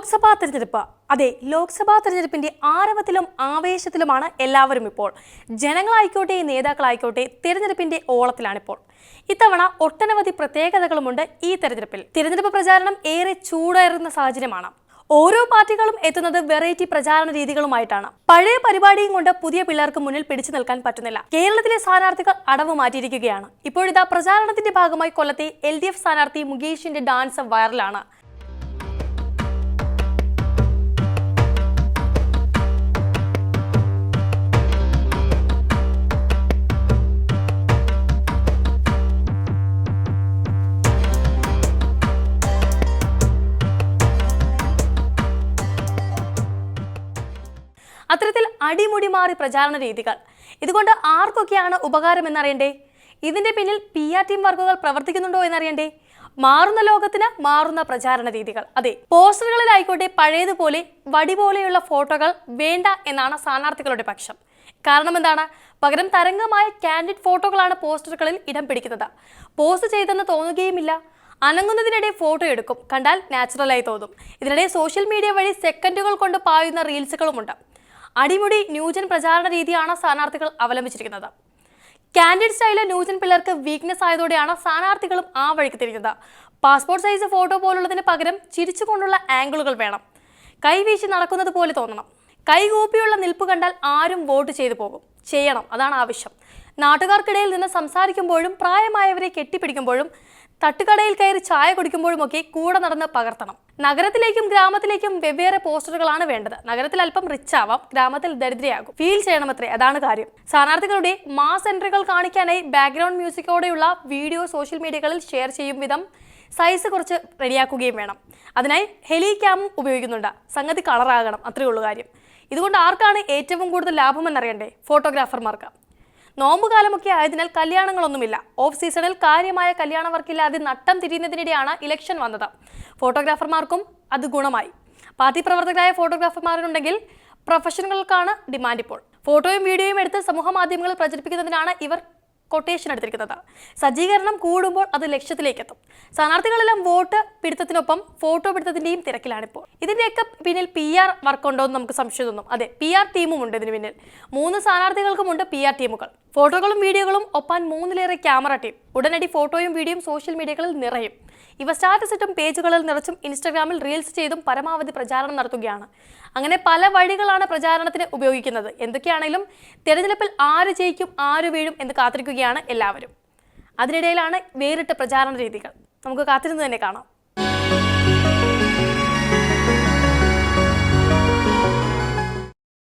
ലോക്സഭാ തെരഞ്ഞെടുപ്പ്. അതെ ലോക്സഭാ തെരഞ്ഞെടുപ്പിന്റെ ആരവത്തിലും ആവേശത്തിലുമാണ് എല്ലാവരും ഇപ്പോൾ. ജനങ്ങളായിക്കോട്ടെ നേതാക്കളായിക്കോട്ടെ തെരഞ്ഞെടുപ്പിന്റെ ഓളത്തിലാണിപ്പോൾ. ഇത്തവണ ഒട്ടനവധി പ്രത്യേകതകളുമുണ്ട് ഈ തെരഞ്ഞെടുപ്പിൽ. തിരഞ്ഞെടുപ്പ് പ്രചാരണം ഏറെ ചൂടേറുന്ന സാഹചര്യമാണ്. ഓരോ പാർട്ടികളും എത്തുന്നത് വെറൈറ്റി പ്രചാരണ രീതികളുമായിട്ടാണ്. പഴയ പരിപാടിയും കൊണ്ട് പുതിയ പിള്ളേർക്ക് മുന്നിൽ പിടിച്ചു നിൽക്കാൻ പറ്റുന്നില്ല. കേരളത്തിലെ സ്ഥാനാർത്ഥികൾ അടവ് മാറ്റിയിരിക്കുകയാണ്. ഇപ്പോഴിതാ പ്രചാരണത്തിന്റെ ഭാഗമായി കൊല്ലത്തെ എൽ ഡി എഫ് സ്ഥാനാർത്ഥി മുകേഷിന്റെ ഡാൻസ് വൈറലാണ്. അത്തരത്തിൽ അടിമുടി മാറി പ്രചാരണ രീതികൾ. ഇതുകൊണ്ട് ആർക്കൊക്കെയാണ് ഉപകാരം എന്നറിയണ്ടേ? ഇതിന്റെ പിന്നിൽ പി ആർ ടീം വർക്കുകൾ പ്രവർത്തിക്കുന്നുണ്ടോ എന്നറിയണ്ടേ? മാറുന്ന ലോകത്തിന് മാറുന്ന പ്രചാരണ രീതികൾ. അതെ പോസ്റ്ററുകളിലായിക്കോട്ടെ പഴയതുപോലെ വടി പോലെയുള്ള ഫോട്ടോകൾ വേണ്ട എന്നാണ് സ്ഥാനാർത്ഥികളുടെ പക്ഷം. കാരണം എന്താണ്? പകരം തരംഗമായ കാൻഡിഡ് ഫോട്ടോകളാണ് പോസ്റ്ററുകളിൽ ഇടം പിടിക്കുന്നത്. പോസ്റ്റ് ചെയ്തെന്ന് തോന്നുകയുമില്ല. അനങ്ങുന്നതിനിടെ ഫോട്ടോ എടുക്കും. കണ്ടാൽ നാച്ചുറലായി തോന്നും. ഇതിനിടെ സോഷ്യൽ മീഡിയ വഴി സെക്കൻഡുകൾ കൊണ്ട് പായുന്ന റീൽസുകളുമുണ്ട്. അടിമുടി ന്യൂജൻ പ്രചാരണ രീതിയാണ് സ്ഥാനാർത്ഥികൾ അവലംബിച്ചിരിക്കുന്നത്. കാൻഡിഡ് സ്റ്റൈൽ ന്യൂജൻ പിള്ളേർക്ക് വീക്ക്നെസ് ആയതോടെയാണ് സ്ഥാനാർത്ഥികളും ആ വഴിക്ക് തിരിഞ്ഞത്. പാസ്പോർട്ട് സൈസ് ഫോട്ടോ പോലുള്ളതിന് പകരം ചിരിച്ചുകൊണ്ടുള്ള ആംഗിളുകൾ വേണം. കൈവീശി നടക്കുന്നത് പോലെ തോന്നണം. കൈകൂപ്പിയുള്ള നിൽപ്പ് കണ്ടാൽ ആരും വോട്ട് ചെയ്തു പോകും. ചെയ്യണം അതാണ് ആവശ്യം. നാട്ടുകാർക്കിടയിൽ നിന്ന് സംസാരിക്കുമ്പോഴും പ്രായമായവരെ കെട്ടിപ്പിടിക്കുമ്പോഴും തട്ടുകടയിൽ കയറി ചായ കുടിക്കുമ്പോഴുമൊക്കെ കൂടെ നടന്ന് പകർത്തണം. നഗരത്തിലേക്കും ഗ്രാമത്തിലേക്കും വെവ്വേറെ പോസ്റ്ററുകളാണ് വേണ്ടത്. നഗരത്തിൽ അല്പം റിച്ച് ആവാം ഗ്രാമത്തിൽ ദരിദ്രയാകും. ഫീൽ ചെയ്യണമത്രേ അതാണ് കാര്യം. സ്ഥാനാർത്ഥികളുടെ മാസ് എൻട്രികൾ കാണിക്കാനായി ബാക്ക്ഗ്രൗണ്ട് മ്യൂസിക്കോടെയുള്ള വീഡിയോ സോഷ്യൽ മീഡിയകളിൽ ഷെയർ ചെയ്യും വിധം സൈസ് കുറച്ച് റെഡിയാക്കുകയും വേണം. അതിനായി ഹെലി ക്യാമും ഉപയോഗിക്കുന്നുണ്ട്. സംഗതി കളറാകണം അത്രയേ ഉള്ളൂ കാര്യം. ഇതുകൊണ്ട് ആർക്കാണ് ഏറ്റവും കൂടുതൽ ലാഭമെന്നറിയണ്ടേ ഫോട്ടോഗ്രാഫർമാർക്ക് നോമ്പുകാലമൊക്കെ ആയതിനാൽ കല്യാണങ്ങളൊന്നുമില്ല. ഓഫ് സീസണിൽ കാര്യമായ കല്യാണ വർക്കില്ലാതെ നട്ടം തിരിയുന്നതിനിടെയാണ് ഇലക്ഷൻ വന്നത്. ഫോട്ടോഗ്രാഫർമാർക്കും അത് ഗുണമായി. പാർട്ടി പ്രവർത്തകരായ ഫോട്ടോഗ്രാഫർമാരുണ്ടെങ്കിൽ പ്രൊഫഷണലുകൾക്കാണ് ഡിമാൻഡ് ഇപ്പോൾ. ഫോട്ടോയും വീഡിയോയും എടുത്ത് സമൂഹ മാധ്യമങ്ങളിൽ പ്രചരിപ്പിക്കുന്നതിനാണ് ഇവർ കൊട്ടേഷൻ എടുത്തിരിക്കുന്നത്. സജ്ജീകരണം കൂടുമ്പോൾ അത് ലക്ഷ്യത്തിലേക്ക് എത്തും സ്ഥാനാർത്ഥികളെല്ലാം വോട്ട് പിടുത്തത്തിനൊപ്പം ഫോട്ടോ പിടുത്തത്തിന്റെയും തിരക്കിലാണിപ്പോൾ. ഇതിന്റെയൊക്കെ പിന്നിൽ പി ആർ വർക്ക് എന്ന് നമുക്ക് സംശയം തോന്നും. അതെ പി ആർ ടീമും ഉണ്ട് ഇതിന് പിന്നിൽ. മൂന്ന് സ്ഥാനാർത്ഥികൾക്കുമുണ്ട് പി ആർ ടീമുകൾ ഫോട്ടോകളും വീഡിയോകളും ഒപ്പാൻ മൂന്നിലേറെ ക്യാമറ ടീം ഉടനടി ഫോട്ടോയും വീഡിയോയും സോഷ്യൽ മീഡിയകളിൽ നിറയും. ഇവ സ്റ്റാറ്റസ് ഇട്ടും പേജുകളിൽ നിറച്ചും ഇൻസ്റ്റാഗ്രാമിൽ റീൽസ് ചെയ്തും പരമാവധി പ്രചാരണം നടത്തുകയാണ്. അങ്ങനെ പല വഴികളാണ് പ്രചാരണത്തിന് ഉപയോഗിക്കുന്നത്. എന്തൊക്കെയാണെങ്കിലും തെരഞ്ഞെടുപ്പിൽ ആര് ജയിക്കും ആര് വീഴും എന്ന് കാത്തിരിക്കുകയാണ് എല്ലാവരും. അതിനിടയിലാണ് വേറിട്ട പ്രചാരണ രീതികൾ. നമുക്ക് കാത്തിരുന്ന് തന്നെ കാണാം.